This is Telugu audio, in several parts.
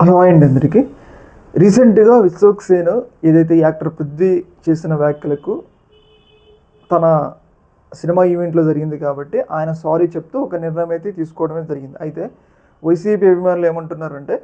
హలో అండి అందరికీ. రీసెంట్గా విశ్వక్ సేన్ ఏదైతే యాక్టర్ పృథ్వీ చేసిన వ్యాఖ్యలకు తన సినిమా ఈవెంట్లో జరిగింది కాబట్టి ఆయన సారీ చెప్తూ ఒక నిర్ణయం అయితే తీసుకోవడమే జరిగింది. అయితే వైసీపీ అభిమానులు ఏమంటున్నారంటే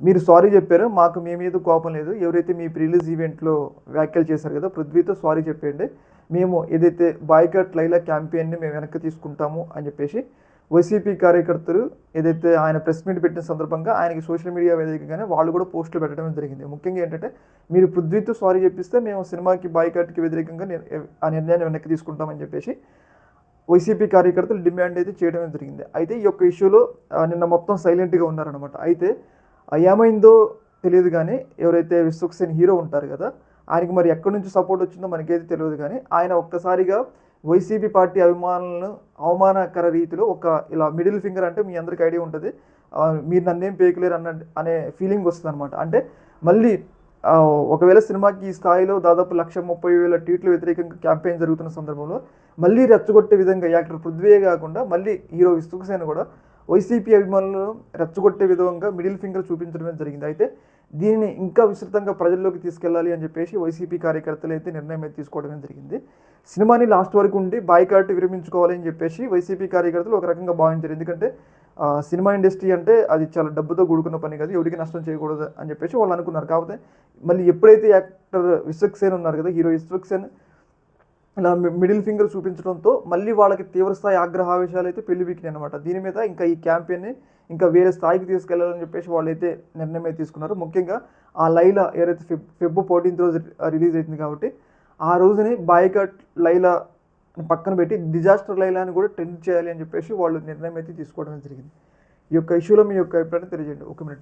మీరు సారీ చెప్పారు మాకు మీ మీద కోపం లేదు. ఎవరైతే మీ ప్రిలీజ్ ఈవెంట్లో వ్యాఖ్యలు చేశారు కదా పృథ్వీతో సారీ చెప్పండి మేము ఏదైతే బాయ్కట్ లైలా క్యాంపెయిన్ని మేము వెనక్కి తీసుకుంటాము అని చెప్పేసి వైసీపీ కార్యకర్తలు ఏదైతే ఆయన ప్రెస్ మీట్ పెట్టిన సందర్భంగా ఆయనకి సోషల్ మీడియా వేదికగానే వాళ్ళు కూడా పోస్టులు పెట్టడం జరిగింది. ముఖ్యంగా ఏంటంటే మీరు పృథ్వీతో సారీ చెప్పిస్తే మేము సినిమాకి బాయ్కాట్కి వ్యతిరేకంగా నిర్- ఆ నిర్ణయాన్ని వెనక్కి తీసుకుంటామని చెప్పేసి వైసీపీ కార్యకర్తలు డిమాండ్ అయితే చేయడం జరిగింది. అయితే ఈ యొక్క ఇష్యూలో నిన్న మొత్తం సైలెంట్గా ఉన్నారనమాట అయితే ఏమైందో తెలియదు కానీ ఎవరైతే విశ్వక్సేన్ హీరో ఉంటారు కదా ఆయనకి మరి ఎక్కడి నుంచి సపోర్ట్ వచ్చిందో మనకైతే తెలియదు కానీ ఆయన ఒక్కసారిగా వైసీపీ పార్టీ అభిమానులను అవమానకర రీతిలో ఒక ఇలా మిడిల్ ఫింగర్ అంటే మీ అందరికీ ఐడియా ఉంటుంది. మీరు నన్నేం పేకలేరు అన్న అనే ఫీలింగ్ వస్తుంది అనమాట అంటే మళ్ళీ ఒకవేళ సినిమాకి ఈ స్థాయిలో దాదాపు లక్ష ముప్పై వేల ట్వీట్లు వ్యతిరేకంగా క్యాంపెయిన్ జరుగుతున్న సందర్భంలో మళ్ళీ రెచ్చగొట్టే విధంగా యాక్టర్ పృథ్వీయే కాకుండా మళ్ళీ హీరో విశ్వక్సేన్ కూడా వైసీపీ అభిమానులను రెచ్చగొట్టే విధంగా మిడిల్ ఫింగర్ చూపించడమే జరిగింది. అయితే దీనిని ఇంకా విస్తృతంగా ప్రజల్లోకి తీసుకెళ్ళాలి అని చెప్పేసి వైసీపీ కార్యకర్తలు అయితే నిర్ణయం అయితే తీసుకోవడమే జరిగింది. సినిమాని లాస్ట్ వరకు ఉండి బాయ్కాట్ విరమించుకోవాలి అని చెప్పేసి వైసీపీ కార్యకర్తలు ఒక రకంగా భావించారు. ఎందుకంటే సినిమా ఇండస్ట్రీ అంటే అది చాలా డబ్బుతో కూడుకున్న పని కాదు ఎవరికి నష్టం చేయకూడదు అని చెప్పేసి వాళ్ళు అనుకున్నారు. కాకపోతే మళ్ళీ ఎప్పుడైతే యాక్టర్ విశ్వక్సేన్ ఉన్నారు కదా హీరో విశ్వక్సేన్ ఇలా మిడిల్ ఫింగర్ చూపించడంతో మళ్ళీ వాళ్ళకి తీవ్రస్థాయి ఆగ్రహావేశాలు అయితే పెళ్ళిబిక్కినాయి అనమాట దీని మీద ఇంకా ఈ క్యాంపెయిన్ని ఇంకా వేరే స్థాయికి తీసుకెళ్ళాలని చెప్పేసి వాళ్ళు అయితే నిర్ణయం అయితే తీసుకున్నారు. ముఖ్యంగా ఆ లైలా ఏదైతే ఫెబ్ ఫెబ్ ఫోర్టీన్త్ రోజు రిలీజ్ అవుతుంది కాబట్టి ఆ రోజుని బాయ్కట్ లైలా పక్కన పెట్టి డిజాస్టర్ లైలా అని కూడా ట్రెండ్ చేయాలి అని చెప్పేసి వాళ్ళు నిర్ణయం అయితే తీసుకోవడం జరిగింది. ఈ యొక్క ఇష్యూలో మీ యొక్క అభిప్రాయం తెలియజేయండి. ఒక మినిట్